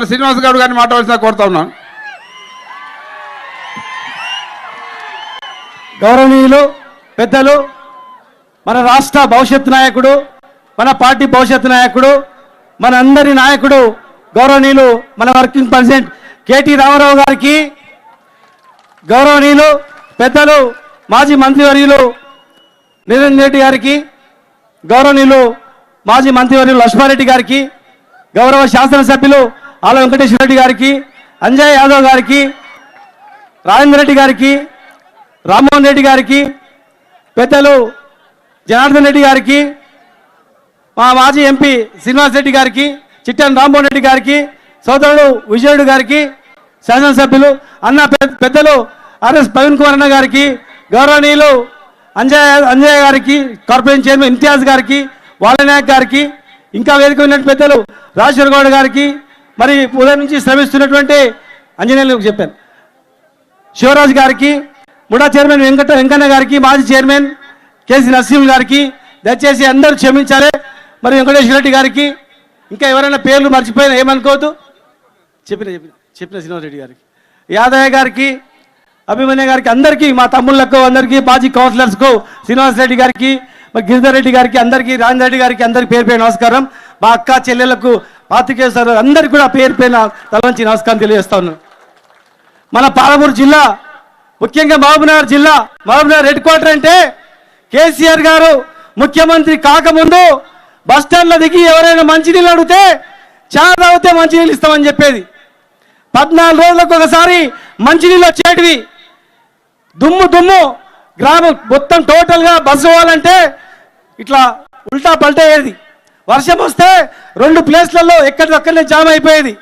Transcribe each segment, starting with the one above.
శ్రీనివాస్ గారు గారిని మాట్లాడాల్సిన కోరుతా ఉన్నాను. గౌరవనీయులు పెద్దలు మన రాష్ట్ర భవిష్యత్ నాయకుడు మన పార్టీ భవిష్యత్ నాయకుడు మన అందరి నాయకుడు గౌరవనీయులు మన వర్కింగ్ ప్రెసిడెంట్ కేటీ రామారావు గారికి గౌరవనీయులు పెద్దలు మాజీ మంత్రివర్యులు నిరంజన్ రెడ్డి గారికి గౌరవనీయులు మాజీ మంత్రివర్యులు లక్ష్మారెడ్డి గారికి గౌరవ శాసనసభ్యులు ఆల వెంకటేశ్వర రెడ్డి గారికి అంజయ్ యాదవ్ గారికి రాజేంద్ర రెడ్డి గారికి రామ్మోహన్ రెడ్డి గారికి పెద్దలు జనార్దన్ రెడ్డి గారికి మా మాజీ ఎంపీ శ్రీనివాస్ రెడ్డి గారికి చిట్టన్ రామ్మోహన్ రెడ్డి గారికి సోదరుడు విజయుడు గారికి శాసనసభ్యులు అన్న పెద్దలు ఆర్ఎస్ ప్రవీణ్ కుమార్ అన్న గారికి గౌరవనీయులు అంజయ్ అంజయ్ గారికి కార్పొరేషన్ చైర్మన్ ఇంతియాజ్ గారికి వాలనాయక్ గారికి ఇంకా వేదిక ఉన్నట్టు పెద్దలు రాజేశ్వర గౌడ్ గారికి మరి ఉదయం నుంచి శ్రమిస్తున్నటువంటి అంజనేయులకు చెప్పాను. శివరాజు గారికి ముడా చైర్మన్ వెంకట వెంకన్న గారికి మాజీ చైర్మన్ కేసీ నరసింహ గారికి దయచేసి అందరూ క్షమించాలి. మరి వెంకటేశ్వర రెడ్డి గారికి ఇంకా ఎవరైనా పేర్లు మర్చిపోయినా ఏమనుకోవద్దు. చెప్పిన చెప్పిన చెప్పిన శ్రీనివాసరెడ్డి గారికి. యాదయ్య గారికి అభిమన్య గారికి అందరికీ మా తమ్ముళ్ళకు అందరికీ మాజీ కౌన్సిలర్స్కు శ్రీనివాస్ రెడ్డి గారికి మరి గిరిధర్ రెడ్డి గారికి అందరికీ రాజేంద్ర రెడ్డి గారికి అందరికీ పేరు పేరు నమస్కారం. మా అక్క చెల్లెలకు పాతికేశ్వర అందరికీ కూడా పేరు పేరు తలంచి నమస్కారం తెలియజేస్తాను. మన పాలమూరు జిల్లా ముఖ్యంగా మహబూబ్నగర్ జిల్లా మహబూబ్నగర్ హెడ్ క్వార్టర్ అంటే కేసీఆర్ గారు ముఖ్యమంత్రి కాకముందు బస్ స్టాండ్లో దిగి ఎవరైనా మంచినీళ్ళు అడిగితే చాలా తాగితే మంచినీళ్ళు ఇస్తామని చెప్పేది. పద్నాలుగు రోజులకు ఒకసారి మంచినీళ్ళు వచ్చేటివి. దుమ్ము దుమ్ము గ్రామం మొత్తం టోటల్గా బస్సు పోవాలంటే ఇట్లా ఉల్టా పల్టయ్యేది వర్షం వస్తే రెండు ప్లేస్లలో ఎక్కడిదక్కడనే జామ్ అయిపోయేది.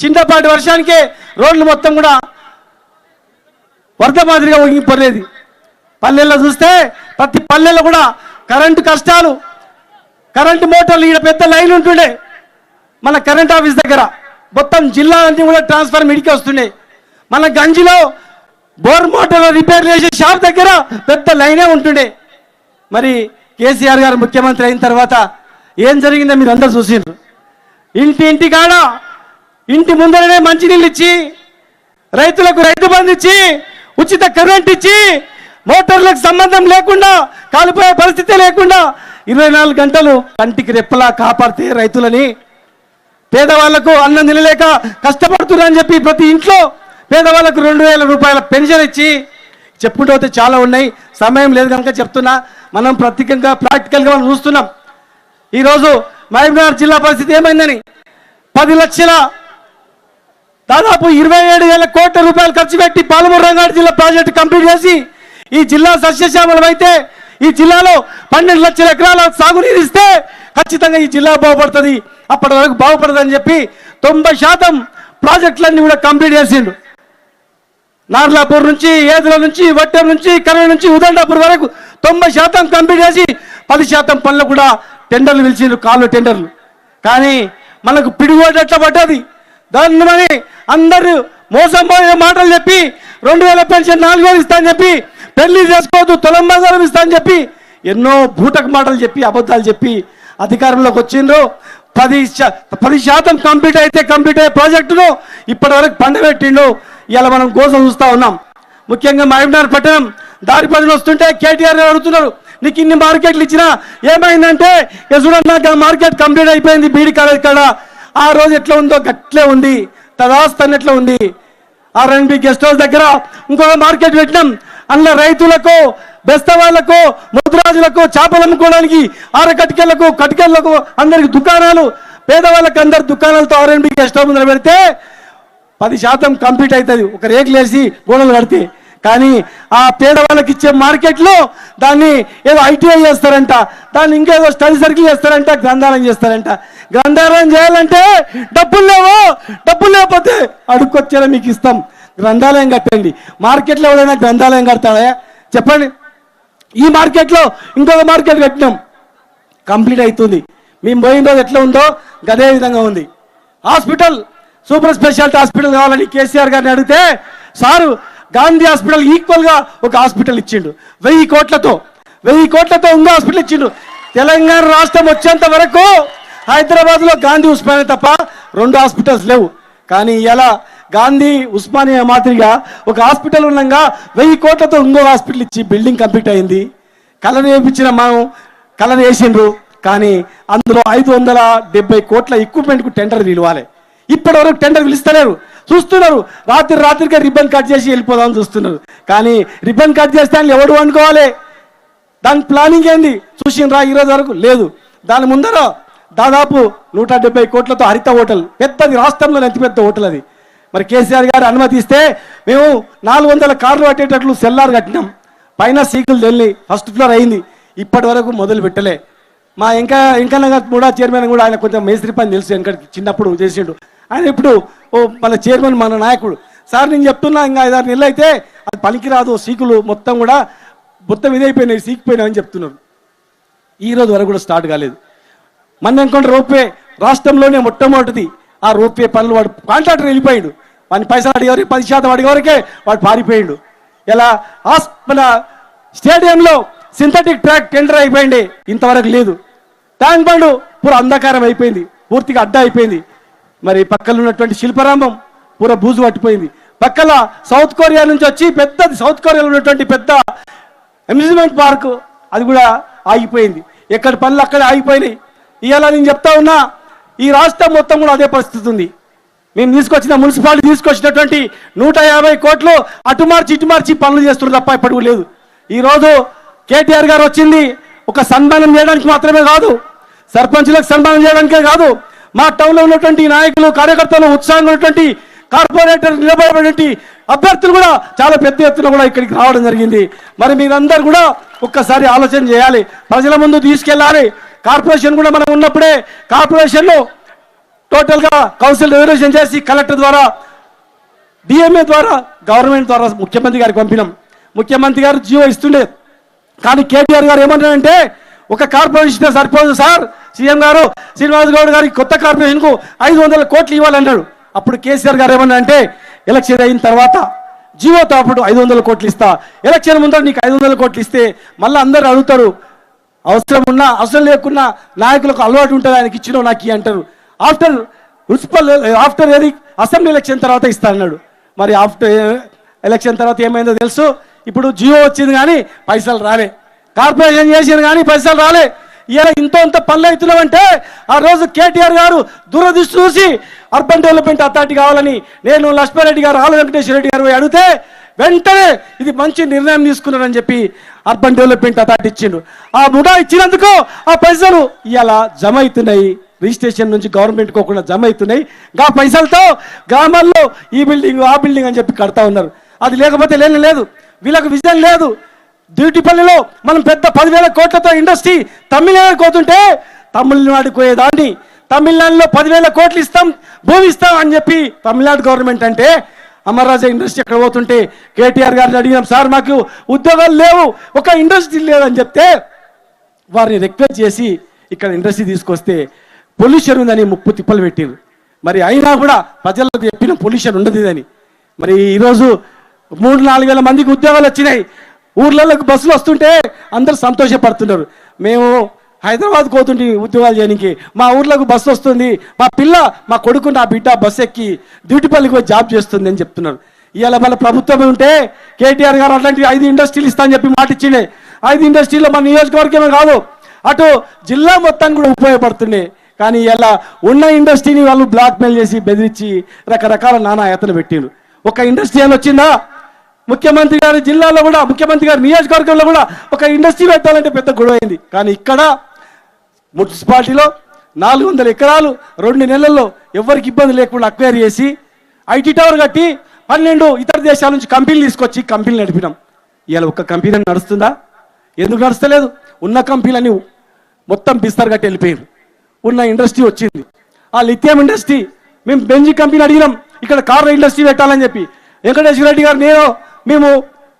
చిన్నపాటి వర్షానికే రోడ్లు మొత్తం కూడా వరద మాదిరిగా ఒగిపోలేదు పల్లెల్లో చూస్తే ప్రతి పల్లెల్లో కూడా కరెంటు కష్టాలు. కరెంటు మోటార్లు ఈడ పెద్ద లైన్ ఉంటుండే. మన కరెంట్ ఆఫీస్ దగ్గర. మొత్తం జిల్లా అన్ని కూడా ట్రాన్స్ఫర్ ఇడికి వస్తుండే. మన గంజిలో బోర్ మోటార్ రిపేర్ చేసే షాప్ దగ్గర పెద్ద లైనే ఉంటుండే. మరి కేసీఆర్ గారు ముఖ్యమంత్రి అయిన తర్వాత ఏం జరిగిందో మీరు అందరు చూసిండ్రు. ఇంటి ఇంటి కాడ ఇంటి ముందరనే మంచినీళ్ళు ఇచ్చి రైతులకు రైతు బంధు ఇచ్చి ఉచిత కరెంట్ ఇచ్చి మోటార్లకు సంబంధం లేకుండా కాలిపోయే పరిస్థితి లేకుండా ఇరవై నాలుగు గంటలు కంటికి రెప్పలా కాపాడితే రైతులని పేదవాళ్ళకు అన్నం తినలేక కష్టపడుతున్నారని చెప్పి ప్రతి ఇంట్లో పేదవాళ్ళకు రెండు వేల రూపాయల పెన్షన్ ఇచ్చి చెప్పుకుంటూ చాలా ఉన్నాయి. సమయం లేదు కనుక చెప్తున్నా. మనం ప్రత్యేకంగా ప్రాక్టికల్గా మనం చూస్తున్నాం. ఈరోజు మహబూబ్నగర్ జిల్లా పరిస్థితి ఏమైందని పది లక్షల దాదాపు ఇరవై ఏడు వేల కోట్ల రూపాయలు ఖర్చు పెట్టి పాలమూరు రంగారెడ్డి జిల్లా ప్రాజెక్టు కంప్లీట్ చేసి ఈ జిల్లా సస్యశ్యామలం అయితే ఈ జిల్లాలో పన్నెండు లక్షల ఎకరాల సాగునీరు ఇస్తే ఖచ్చితంగా ఈ జిల్లా బాగుపడుతుంది. అప్పటి వరకు బాగుపడదని చెప్పి తొంభై శాతం ప్రాజెక్టులన్నీ కూడా కంప్లీట్ చేసిండు. నార్లాపూర్ నుంచి ఏదుల నుంచి వట్టెం నుంచి కరవ నుంచి ఉదండాపూర్ వరకు తొంభై శాతం కంప్లీట్ చేసి పది శాతం పనులు కూడా టెండర్లు పిలిచిండ్రు కాళ్ళు టెండర్లు. కానీ మనకు పిడిగోడు పడ్డది? దాన్ని అందరూ మోసం పోయే మాటలు చెప్పి రెండు వేల పెన్షన్ నాలుగు వేలు ఇస్తా అని చెప్పి పెళ్ళి చేసుకోవద్దు తొలంబంగారం ఇస్తా అని చెప్పి ఎన్నో బూటక మాటలు చెప్పి అబద్ధాలు చెప్పి అధికారంలోకి వచ్చిండ్రు. పది పది శాతం కంప్లీట్ అయితే కంప్లీట్ అయ్యే ప్రాజెక్టును ఇప్పటి వరకు పండబెట్టిండు ఇలా మనం కోసం చూస్తూ ఉన్నాం. ముఖ్యంగా మహబూబ్నగర్ పట్టణం దారి పనులు వస్తుంటే కేటీఆర్ అడుగుతున్నారు నీకు ఇన్ని మార్కెట్లు ఇచ్చినా ఏమైందంటే ఇక నాకు ఆ మార్కెట్ కంప్లీట్ అయిపోయింది బీడి కాలేజ్ కాడ ఆ రోజు ఎట్లా ఉందో గట్లే ఉంది. తదాస్తన్ ఎట్లా ఉంది? ఆర్ఎన్బి గెస్ట్ హౌస్ దగ్గర ఇంకొక మార్కెట్ పెట్టినాం. అందులో రైతులకు బెస్తవాళ్ళకు ముద్రాజులకు చేపలు అమ్ముకోవడానికి ఆర కట్టుకెళ్ళకు కటికెళ్ళకు అందరికి దుకాణాలు. పేదవాళ్ళకి అందరు దుకాణాలతో ఆర్ఎన్బి గెస్ట్ హౌస్ ముందర పెడితే పది శాతం కంప్లీట్ అవుతుంది. ఒక రేట్లు వేసి గోడలు కడితే. కానీ ఆ పేదవాళ్ళకి ఇచ్చే మార్కెట్లో దాన్ని ఏదో ఐటీఐ చేస్తారంట దాన్ని ఇంకేదో స్టడీ సర్కిల్ చేస్తారంట గ్రంథాలయం చేస్తారంట. గ్రంథాలయం చేయాలంటే డబ్బులు లేవు డబ్బులు లేకపోతే అడుక్కొచ్చేలా మీకు ఇస్తాం. గ్రంథాలయం కట్టండి. మార్కెట్లో ఎవరైనా గ్రంథాలయం కడతాడా చెప్పండి. ఈ మార్కెట్లో ఇంకొక మార్కెట్ కట్టినాం. కంప్లీట్ అవుతుంది. మేము పోయిన రోజు ఎట్లా ఉందో గదే విధంగా ఉంది. హాస్పిటల్ సూపర్ స్పెషాలిటీ హాస్పిటల్ కావాలని కేసీఆర్ గారిని అడిగితే సారు గాంధీ హాస్పిటల్ ఈక్వల్గా ఒక హాస్పిటల్ ఇచ్చిండు. వెయ్యి కోట్లతో వెయ్యి కోట్లతో ఉందో హాస్పిటల్ ఇచ్చిండు. తెలంగాణ రాష్ట్రం వచ్చేంత వరకు హైదరాబాద్లో గాంధీ ఉస్మానియా తప్ప రెండు హాస్పిటల్స్ లేవు. కానీ ఎలా గాంధీ ఉస్మానియా మాదిరిగా ఒక హాస్పిటల్ ఉండగా వెయ్యి కోట్లతో ఇంకో హాస్పిటల్ ఇచ్చి బిల్డింగ్ కంప్లీట్ అయింది. కళను వేయించిన మనం కళను వేసిండ్రు. కానీ అందులో ఐదు వందల డెబ్బై కోట్ల ఎక్విప్మెంట్కు టెండర్ నిలవాలి. ఇప్పటి వరకు టెండర్ పిలుస్తలేరు. చూస్తున్నారు. రాత్రి రాత్రికే రిబ్బన్ కట్ చేసి వెళ్ళిపోదామని చూస్తున్నారు. కానీ రిబ్బన్ కట్ చేస్తే అని ఎవడు అనుకోవాలి దాని ప్లానింగ్ ఏంది? చూసినరా ఈరోజు వరకు లేదు. దాని ముందర దాదాపు నూట డెబ్బై కోట్లతో హరిత హోటల్ పెద్దది రాష్ట్రంలో ఎంత పెద్ద హోటల్ అది. మరి కేసీఆర్ గారు అనుమతిస్తే మేము నాలుగు వందల కార్లు కట్టేటట్లు సెల్లార్ కట్టినాం. పైన సీకులు తెల్లి ఫస్ట్ ఫ్లోర్ అయింది. ఇప్పటి వరకు మొదలు పెట్టలే. మా ఇంకా ఇంకా కూడా చైర్మన్ కూడా ఆయన కొంచెం మేస్త్రి పని తెలుసు వెనక చిన్నప్పుడు చేసిండు. ఆయన ఇప్పుడు ఓ మన చైర్మన్ మన నాయకుడు. సార్ నేను చెప్తున్నా ఇంకా ఐదారు నెలలు అయితే అది పనికిరాదు సీకులు మొత్తం కూడా మొత్తం ఇదైపోయినాయి సీకిపోయినాయి అని చెప్తున్నారు. ఈ రోజు వరకు కూడా స్టార్ట్ కాలేదు. మన అనుకుంటే రోప్వే రాష్ట్రంలోనే మొట్టమొదటిది. ఆ రోప్వే పనులు వాడు కాంట్రాక్టర్ వెళ్ళిపోయాడు. వాడిని పైసలు అడిగేవరకు పది శాతం అడిగేవరకే వాడు పారిపోయాడు. ఇలా హాస్ మన స్టేడియంలో సింథటిక్ ట్రాక్ టెండర్ అయిపోయింది. ఇంతవరకు లేదు. ట్యాంక్ బండ్ పూర అంధకారం అయిపోయింది. పూర్తిగా అడ్డ అయిపోయింది. మరి పక్కన ఉన్నటువంటి శిల్పరామం పూర బూజు పట్టిపోయింది. పక్కన సౌత్ కొరియా నుంచి వచ్చి పెద్ద సౌత్ కొరియాలో ఉన్నటువంటి పెద్ద అమ్యూజ్మెంట్ పార్క్ అది కూడా ఆగిపోయింది. ఎక్కడ పనులు అక్కడే ఆగిపోయినాయి. ఇవాళ నేను చెప్తా ఉన్నా ఈ రాష్ట్రం మొత్తం కూడా అదే పరిస్థితి ఉంది. మేము తీసుకొచ్చిన మున్సిపాలిటీ తీసుకొచ్చినటువంటి నూట యాభై కోట్లు అటు మార్చి ఇటు మార్చి పనులు చేస్తున్నారు తప్ప ఇప్పటి లేదు. ఈరోజు కేటీఆర్ గారు వచ్చింది ఒక సన్మానం చేయడానికి మాత్రమే కాదు సర్పంచులకు సన్మానం చేయడానికే కాదు మా టౌన్లో ఉన్నటువంటి నాయకులు కార్యకర్తలు ఉత్సాహంగా ఉన్నటువంటి కార్పొరేటర్ నిలబడేటువంటి అభ్యర్థులు కూడా చాలా పెద్ద ఎత్తున కూడా ఇక్కడికి రావడం జరిగింది. మరి మీరందరూ కూడా ఒక్కసారి ఆలోచన చేయాలి. ప్రజల ముందు తీసుకెళ్ళాలి. కార్పొరేషన్ కూడా మనం ఉన్నప్పుడే కార్పొరేషన్లో టోటల్గా కౌన్సిల్ రిజర్వేషన్ చేసి కలెక్టర్ ద్వారా డిఎంఏ ద్వారా గవర్నమెంట్ ద్వారా ముఖ్యమంత్రి గారికి పంపినాం. ముఖ్యమంత్రి గారు జీవో ఇస్తుండే. కానీ కేటీఆర్ గారు ఏమంటారంటే ఒక కార్పొరేషన్ సరిపోదు సార్. సీఎం గారు శ్రీనివాస్ గౌడ్ గారికి కొత్త కార్పొరేషన్కు ఐదు వందల కోట్లు ఇవ్వాలన్నాడు. అప్పుడు కేసీఆర్ గారు ఏమన్నా అంటే ఎలక్షన్ అయిన తర్వాత జీవోతో అప్పుడు ఐదు వందల కోట్లు ఇస్తా. ఎలక్షన్ ముందర నీకు ఐదు వందల కోట్లు ఇస్తే మళ్ళీ అందరు అడుగుతారు అవసరం ఉన్నా అవసరం లేకున్నా నాయకులకు అలవాటు ఉంటుంది ఆయనకి ఇచ్చినావు నాకు అంటారు. ఆఫ్టర్ మున్సిపల్ ఆఫ్టర్ ఏది? అసెంబ్లీ ఎలక్షన్ తర్వాత ఇస్తా అన్నాడు. మరి ఆఫ్టర్ ఎలక్షన్ తర్వాత ఏమైందో తెలుసు? ఇప్పుడు జియో వచ్చింది కానీ పైసలు రాలే. కార్పొరేషన్ చేసింది కానీ పైసలు రాలే. ఇలా ఇంత ఇంత పనులు అవుతున్నామంటే ఆ రోజు కేటీఆర్ గారు దూరదృష్టి చూసి అర్బన్ డెవలప్మెంట్ అథారిటీ కావాలని నేను లక్ష్మారెడ్డి గారు ఆలు వెంకటేశ్వర రెడ్డి గారు అడిగితే వెంటనే ఇది మంచి నిర్ణయం తీసుకున్నారని చెప్పి అర్బన్ డెవలప్మెంట్ అథారిటీ ఇచ్చిండు. ఆ ముఠా ఇచ్చినందుకు ఆ పైసలు ఇలా జమ అవుతున్నాయి. రిజిస్ట్రేషన్ నుంచి గవర్నమెంట్ కోకుండా జమ అవుతున్నాయి. గా పైసలతో గ్రామాల్లో ఈ బిల్డింగ్ ఆ బిల్డింగ్ అని చెప్పి కడతా ఉన్నారు. అది లేకపోతే లేని లేదు. వీళ్ళకు విజన్ లేదు. డ్యూటీపల్లిలో మనం పెద్ద పదివేల కోట్లతో ఇండస్ట్రీ తమిళనాడు పోతుంటే తమిళనాడు పోయేదాన్ని తమిళనాడులో పదివేల కోట్లు ఇస్తాం భూమి ఇస్తాం అని చెప్పి తమిళనాడు గవర్నమెంట్ అంటే అమర్రాజా ఇండస్ట్రీ ఎక్కడ పోతుంటే కేటీఆర్ గారిని అడిగినాం సార్ మాకు ఉద్యోగాలు లేవు ఒక ఇండస్ట్రీ లేదని చెప్తే వారిని రిక్వెస్ట్ చేసి ఇక్కడ ఇండస్ట్రీ తీసుకొస్తే పొల్యూషన్ ఉందని ముప్పు తిప్పలు పెట్టారు మరి అయినా కూడా ప్రజలకు చెప్పిన పొల్యూషన్ ఉండదు అని మరి ఈరోజు మూడు నాలుగు వేల మందికి ఉద్యోగాలు వచ్చినాయి. ఊర్లలోకి బస్సులు వస్తుంటే అందరూ సంతోషపడుతున్నారు. మేము హైదరాబాద్ పోతుంటే ఉద్యోగాలు చేయడానికి మా ఊర్లోకి బస్సు వస్తుంది మా పిల్ల మా కొడుకు నా బిడ్డ బస్సు ఎక్కి డ్యూటీపల్లికి పోయి జాబ్ చేస్తుంది అని చెప్తున్నారు. ఇవాళ మన ప్రభుత్వం ఉంటే కేటీఆర్ గారు అట్లాంటి ఐదు ఇండస్ట్రీలు ఇస్తా అని చెప్పి మాట ఇచ్చిండే. ఐదు ఇండస్ట్రీలో మన నియోజకవర్గమే కాదు. అటు జిల్లా మొత్తానికి కూడా ఉపయోగపడుతున్నాయి కానీ ఇలా ఉన్న ఇండస్ట్రీని వాళ్ళు బ్లాక్మెయిల్ చేసి బెదిరించి రకరకాల నానా ఎత్తన పెట్టిండ్రు. ఒక ఇండస్ట్రీ అని వచ్చిందా? ముఖ్యమంత్రి గారి జిల్లాలో కూడా ముఖ్యమంత్రి గారి నియోజకవర్గంలో కూడా ఒక ఇండస్ట్రీ పెట్టాలంటే పెద్ద గొడవ అయింది. కానీ ఇక్కడ మున్సిపాలిటీలో నాలుగు వందల ఎకరాలు రెండు నెలల్లో ఎవరికి ఇబ్బంది లేకుండా అక్వైర్ చేసి ఐటీ టవర్ కట్టి పన్నెండు ఇతర దేశాల నుంచి కంపెనీలు తీసుకొచ్చి కంపెనీలు నడిపినాం. ఇవాళ ఒక్క కంపెనీ నడుస్తుందా? ఎందుకు నడుస్తలేదు? ఉన్న కంపెనీలన్నీ మొత్తం బిస్తర్ కట్టి వెళ్ళిపోయారు ఉన్న ఇండస్ట్రీ వచ్చింది. ఆ లిథియం ఇండస్ట్రీ మేము బెంజీ కంపెనీ అడిగినాం. ఇక్కడ కార్ ఇండస్ట్రీ పెట్టాలని చెప్పి. వెంకటేశ్వర రెడ్డి గారు నేను మేము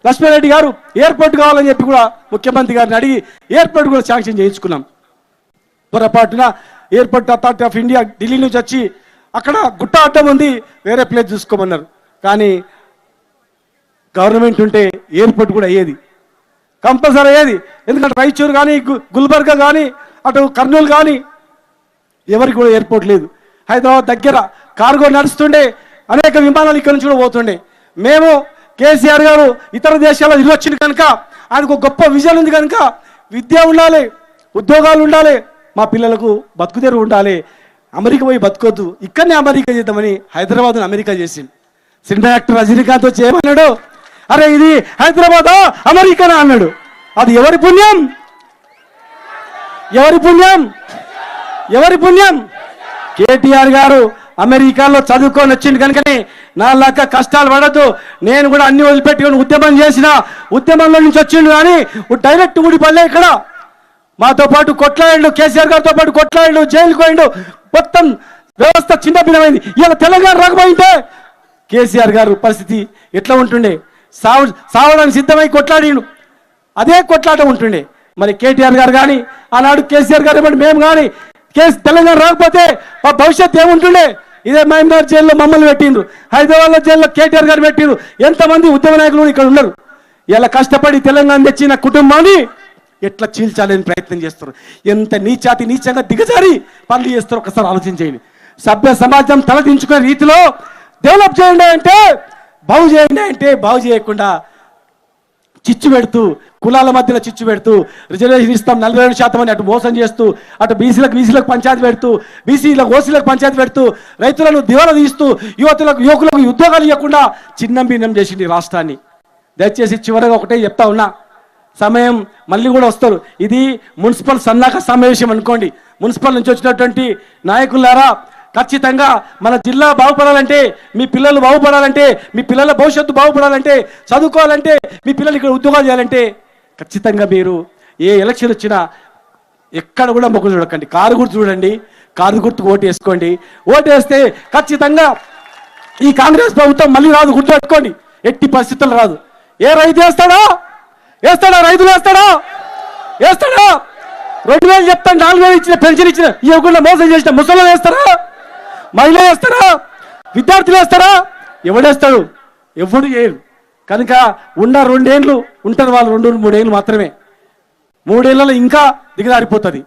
లక్ష్మీరెడ్డి గారు ఎయిర్పోర్ట్ కావాలని చెప్పి కూడా ముఖ్యమంత్రి గారిని అడిగి ఎయిర్పోర్ట్ కూడా శాంక్షన్ చేయించుకున్నాం. పొరపాటున airport authority of India Delhi నుంచి వచ్చి అక్కడ గుట్ట అడ్డం ఉంది వేరే ప్లేస్ చూసుకోమన్నారు. కానీ గవర్నమెంట్ ఉంటే ఎయిర్పోర్ట్ కూడా అయ్యేది. కంపల్సరీ అయ్యేది. ఎందుకంటే రాయచూరు కానీ గుల్బర్గా కానీ అటు కర్నూలు కానీ ఎవరికి కూడా ఎయిర్పోర్ట్ లేదు. హైదరాబాద్ దగ్గర కార్గో నడుస్తుండే అనేక విమానాలు ఇక్కడ నుంచి కూడా పోతుండే. మేము కేసీఆర్ గారు ఇతర దేశాల్లో వచ్చింది కనుక ఆయనకు ఒక గొప్ప విజన్ ఉంది కనుక విద్య ఉండాలి ఉద్యోగాలు ఉండాలి మా పిల్లలకు బతుకుదేరు ఉండాలి. అమెరికా పోయి బతుకొద్దు ఇక్కడనే అమెరికా చేద్దామని హైదరాబాద్ అమెరికా చేసింది సినిమా యాక్టర్ రజనీకాంత్ వచ్చి ఏమన్నాడు? అరే ఇది హైదరాబాదా అమెరికానా అన్నాడు. అది ఎవరి పుణ్యం? ఎవరి పుణ్యం? ఎవరి పుణ్యం? కేటీఆర్ గారు అమెరికాలో చదువుకొని వచ్చింది కనుకనే నా లాగా కష్టాలు పడద్దు. నేను కూడా అన్ని వదిలిపెట్టుకొని ఉద్యమం చేసిన ఉద్యమంలో నుంచి వచ్చిండు కానీ డైరెక్ట్ ఊడిపల్లె ఇక్కడ. మాతో పాటు కొట్లాడిండు కేసీఆర్ గారితో పాటు కొట్లాడు జైలుకు పోయిండు. మొత్తం వ్యవస్థ చిన్న భిన్నమైంది ఇలా తెలంగాణ రాకపోయింటే కేసీఆర్ గారు పరిస్థితి ఎట్లా ఉంటుండే? సావు సావడానికి సిద్ధమై కొట్లాడిండు. అదే కొట్లాట ఉంటుండే. మరి కేటీఆర్ గారు కానీ ఆనాడు కేసీఆర్ గారు మేము కానీ కేసు తెలంగాణ రాకపోతే మా భవిష్యత్తు ఏముంటుండే? ఇదే మహమ్మద్ జైల్లో మమ్మల్ని పెట్టిండ్రు. హైదరాబాద్లో జైల్లో కేటీఆర్ గారు పెట్టిండ్రు. ఎంతమంది ఉద్యమ నాయకులు ఇక్కడ ఉన్నారు. ఇలా కష్టపడి తెలంగాణ తెచ్చిన కుటుంబాన్ని ఎట్లా చీల్చాలని ప్రయత్నం చేస్తారు ఎంత నీచాతి నీచంగా దిగజారి పనులు చేస్తారు ఒకసారి ఆలోచించేయండి. సభ్య సమాజం తలదించుకునే రీతిలో డెవలప్ చేయండి అంటే బాగు చేయండి అంటే బాగు చేయకుండా చిచ్చు పెడుతూ కులాల మధ్యలో చిచ్చు పెడుతూ రిజర్వేషన్ ఇస్తాం నలభై ఏడు శాతం అని అటు మోసం చేస్తూ అటు బీసీలకు బీసీలకు పంచాయతీ పెడుతూ బీసీలకు ఓసీలకు పంచాయతీ పెడుతూ రైతులను దివాలా తీస్తూ యువతులకు యువకులకు ఉద్యోగాలు ఇవ్వకుండా చిన్నం భిన్నం చేసింది రాష్ట్రాన్ని. దయచేసి చివరగా ఒకటే చెప్తా ఉన్నా సమయం మళ్ళీ కూడా వస్తారు. ఇది మున్సిపల్ సన్నాహక సమావేశం అనుకోండి. మున్సిపల్ నుంచి వచ్చినటువంటి నాయకులారా ఖచ్చితంగా మన జిల్లా బాగుపడాలంటే మీ పిల్లలు బాగుపడాలంటే మీ పిల్లల భవిష్యత్తు బాగుపడాలంటే చదువుకోవాలంటే మీ పిల్లలు ఇక్కడ ఉద్యోగాలు చేయాలంటే ఖచ్చితంగా మీరు ఏ ఎలక్షన్ వచ్చినా ఎక్కడ కూడా మొగ్గు చూడకండి. కారు గుర్తు చూడండి. కారు గుర్తుకు ఓటు వేసుకోండి. ఓటు వేస్తే ఖచ్చితంగా ఈ కాంగ్రెస్ ప్రభుత్వం మళ్ళీ రాదు. గుర్తుపెట్టుకోండి ఎట్టి పరిస్థితుల్లో రాదు. ఏ రైతు వేస్తాడా? వేస్తాడా? రైతులు వేస్తాడా? వేస్తాడా? రెండు వేలు చెప్తాను నాలుగు వేలు ఇచ్చిన పెన్షన్ ఇచ్చిన ఇవ్వకుండా మోసం చేసిన ముసలు వేస్తారా? మహిళ వేస్తారా? విద్యార్థులు వేస్తారా? ఎవడేస్తాడు ఎవడు చేయరు కనుక ఉన్న రెండేళ్ళు ఉంటారు వాళ్ళు రెండు మూడేళ్ళు మాత్రమే. మూడేళ్ళలో ఇంకా దిగజారిపోతుంది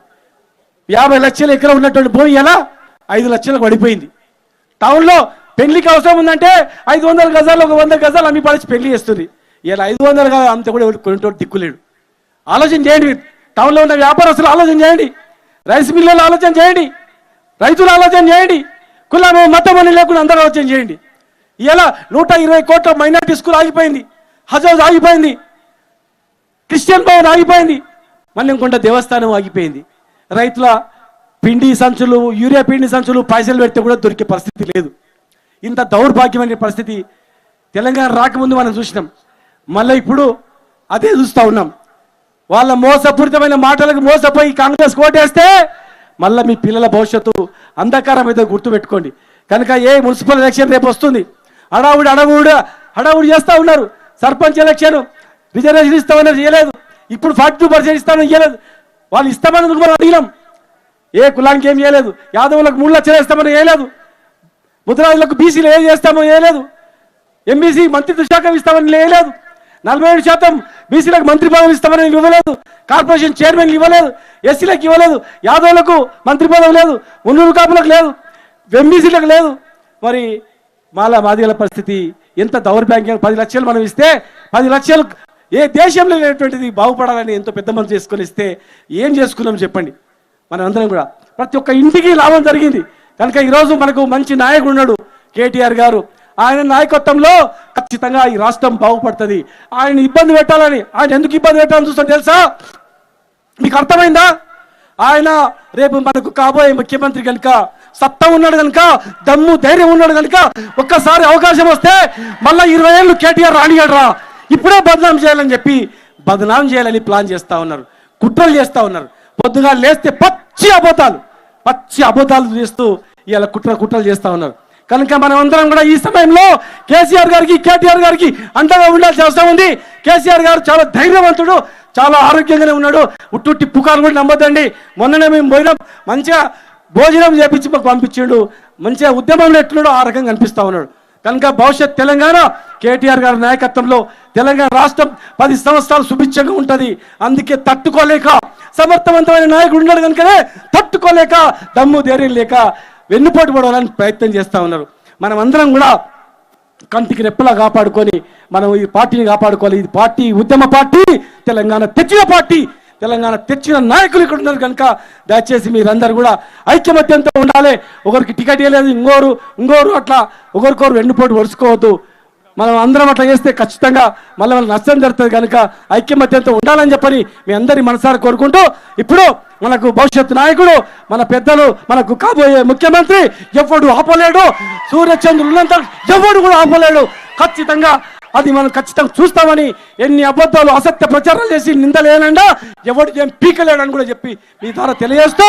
యాభై లక్షల ఎక్కడ ఉన్నటువంటి భూమి ఎలా? ఐదు లక్షలకు పడిపోయింది. టౌన్లో పెళ్ళికి అవసరం ఉందంటే ఐదు వందల గజాలు ఒక వంద గజాలు అమ్మి పడిచి పెళ్ళి చేస్తుంది. ఇలా ఐదు వందలు కాదు అంత కూడా ఎవడు కొనేటోడు దిక్కులేడు ఆలోచన చేయండి. టౌన్లో ఉన్న వ్యాపారస్తులు ఆలోచన చేయండి. రైస్ మిల్లులు ఆలోచన చేయండి. రైతులు ఆలోచన చేయండి. కులము మతం అని లేకుండా అందరూ ఆలోచన చేయండి. ఇలా నూట ఇరవై కోట్ల మైనార్టీ స్కూల్ ఆగిపోయింది. హజౌజ్ ఆగిపోయింది. క్రిస్టియన్ భవన్ ఆగిపోయింది. మళ్ళీ ఇంకొంత దేవస్థానం ఆగిపోయింది. రైతుల పిండి సంచులు యూరియా పిండి సంచులు పైసలు పెడితే కూడా దొరికే పరిస్థితి లేదు. ఇంత దౌర్భాగ్యమైన పరిస్థితి తెలంగాణ రాకముందు మనం చూసినాం. మళ్ళీ ఇప్పుడు అదే చూస్తూ ఉన్నాం. వాళ్ళ మోసపూరితమైన మాటలకు మోసపోయి కాంగ్రెస్ కోటేస్తే మళ్ళీ మీ పిల్లల భవిష్యత్తు అంధకారం అయితే గుర్తుపెట్టుకోండి. కనుక ఏ మున్సిపల్ ఎలక్షన్ రేపు వస్తుంది? హడావుడి అడవుడు హడావుడి చేస్తూ ఉన్నారు. సర్పంచ్ ఎలక్షన్ రిజర్వేషన్ ఇస్తామని చేయలేదు ఇప్పుడు ఫార్టీ టూ పర్సెంట్ ఇస్తామని చేయలేదు వాళ్ళు ఇస్తామని మనం అడిగినాం. ఏ కులానికి ఏం చేయలేదు యాదవులకు మూడు లక్షలు ఇస్తామని చేయలేదు ముద్రాజులకు బీసీలు ఏం చేస్తామో చేయలేదు ఎంబీసీ మంత్రిత్వ శాఖ ఇస్తామని చేయలేదు నలభై ఏడు శాతం బీసీలకు మంత్రి పదవి ఇస్తామని ఇవ్వలేదు. కార్పొరేషన్ చైర్మన్ ఇవ్వలేదు. ఎస్సీలకు ఇవ్వలేదు. యాదవులకు మంత్రి పదవి లేదు. మున్నూరు కాపులకు లేదు. ఎంబీసీలకు లేదు. మరి మాల మాదిగల పరిస్థితి ఎంత దౌర్భాగ్యం. పది లక్షలు మనం ఇస్తే పది లక్షలు ఏ దేశంలో లేనటువంటిది బాగుపడాలని ఎంతో పెద్ద మనసు చేసుకొని ఇస్తే ఏం చేసుకున్నాం చెప్పండి. మనం అందరం కూడా. ప్రతి ఒక్క ఇంటికి లాభం జరిగింది. కనుక ఈరోజు మనకు మంచి నాయకుడు ఉన్నాడు. కేటీఆర్ గారు. ఆయన నాయకత్వంలో ఖచ్చితంగా ఈ రాష్ట్రం బాగుపడుతుంది. ఆయన ఇబ్బంది పెట్టాలని ఆయన ఎందుకు ఇబ్బంది పెట్టాలని చూస్తాం తెలుసా? మీకు అర్థమైందా? ఆయన రేపు మనకు కాబోయే ముఖ్యమంత్రి కనుక సత్తా ఉన్నాడు కనుక దమ్ము ధైర్యం ఉన్నాడు కనుక ఒక్కసారి అవకాశం వస్తే మళ్ళీ ఇరవై ఏళ్ళు కేటీఆర్ రానియడరా ఇప్పుడే బదనాం చేయాలని చెప్పి బదనాం చేయాలని ప్లాన్ చేస్తా ఉన్నారు. కుట్రలు చేస్తా ఉన్నారు. పొద్దుగా లేస్తే పచ్చి అబద్ధాలు పచ్చి అబద్ధాలు చేస్తూ ఇలా కుట్ర కుట్రలు చేస్తా ఉన్నారు. కనుక మనం అందరం కూడా ఈ సమయంలో కేసీఆర్ గారికి కేటీఆర్ గారికి అండగా ఉండాల్సిన అవసరం ఉంది. కేసీఆర్ గారు చాలా ధైర్యవంతుడు చాలా ఆరోగ్యంగానే ఉన్నాడు. ఉట్టుట్టి పుకారు కూడా నమ్మొద్దండి. మొన్ననే మేము పోయినాం మంచిగా భోజనం చేపించి మాకు పంపించాడు. మంచిగా ఉద్యమంలో ఎట్లున్నాడో ఆ రకంగా కనిపిస్తూ ఉన్నాడు. కనుక భవిష్యత్ తెలంగాణ కేటీఆర్ గారి నాయకత్వంలో తెలంగాణ రాష్ట్రం పది సంవత్సరాలు సుభిక్షంగా ఉంటుంది. అందుకే తట్టుకోలేక సమర్థవంతమైన నాయకుడు ఉన్నాడు కనుకనే తట్టుకోలేక దమ్ము ధైర్యం లేక వెన్నుపోటు పడవాలని ప్రయత్నం చేస్తూ ఉన్నారు. మనం అందరం కూడా కంటికి రెప్పలా కాపాడుకొని మనం ఈ పార్టీని కాపాడుకోవాలి. ఇది పార్టీ ఉద్యమ పార్టీ తెలంగాణ తెచ్చిన పార్టీ తెలంగాణ తెచ్చిన నాయకులు ఇక్కడ ఉన్నారు కనుక దయచేసి మీరందరూ కూడా ఐక్యమత్యంతో ఉండాలి. ఒకరికి టికెట్ ఇవ్వలేదు ఇంకోరు ఇంకోరు అట్లా ఒకరికొరు వెన్నుపోటు వరుసుకోవద్దు మనం అందరం అట్లా చేస్తే ఖచ్చితంగా మళ్ళీ మన నష్టం జరుగుతుంది కనుక ఐక్యమత్యంతో ఉండాలని చెప్పని మీ అందరి మనసారి కోరుకుంటూ ఇప్పుడు మనకు భవిష్యత్తు నాయకుడు మన పెద్దలు మనకు కాబోయే ముఖ్యమంత్రి ఎవడు ఆపలేడు. సూర్యచంద్రుడు ఉన్నంత ఎవడు కూడా ఆపలేడు. ఖచ్చితంగా అది మనం ఖచ్చితంగా చూస్తామని ఎన్ని అబద్ధాలు అసత్య ప్రచారాలు చేసి నిందలేనండా ఎవడు ఏం పీకలేడని కూడా చెప్పి మీ ద్వారా తెలియజేస్తూ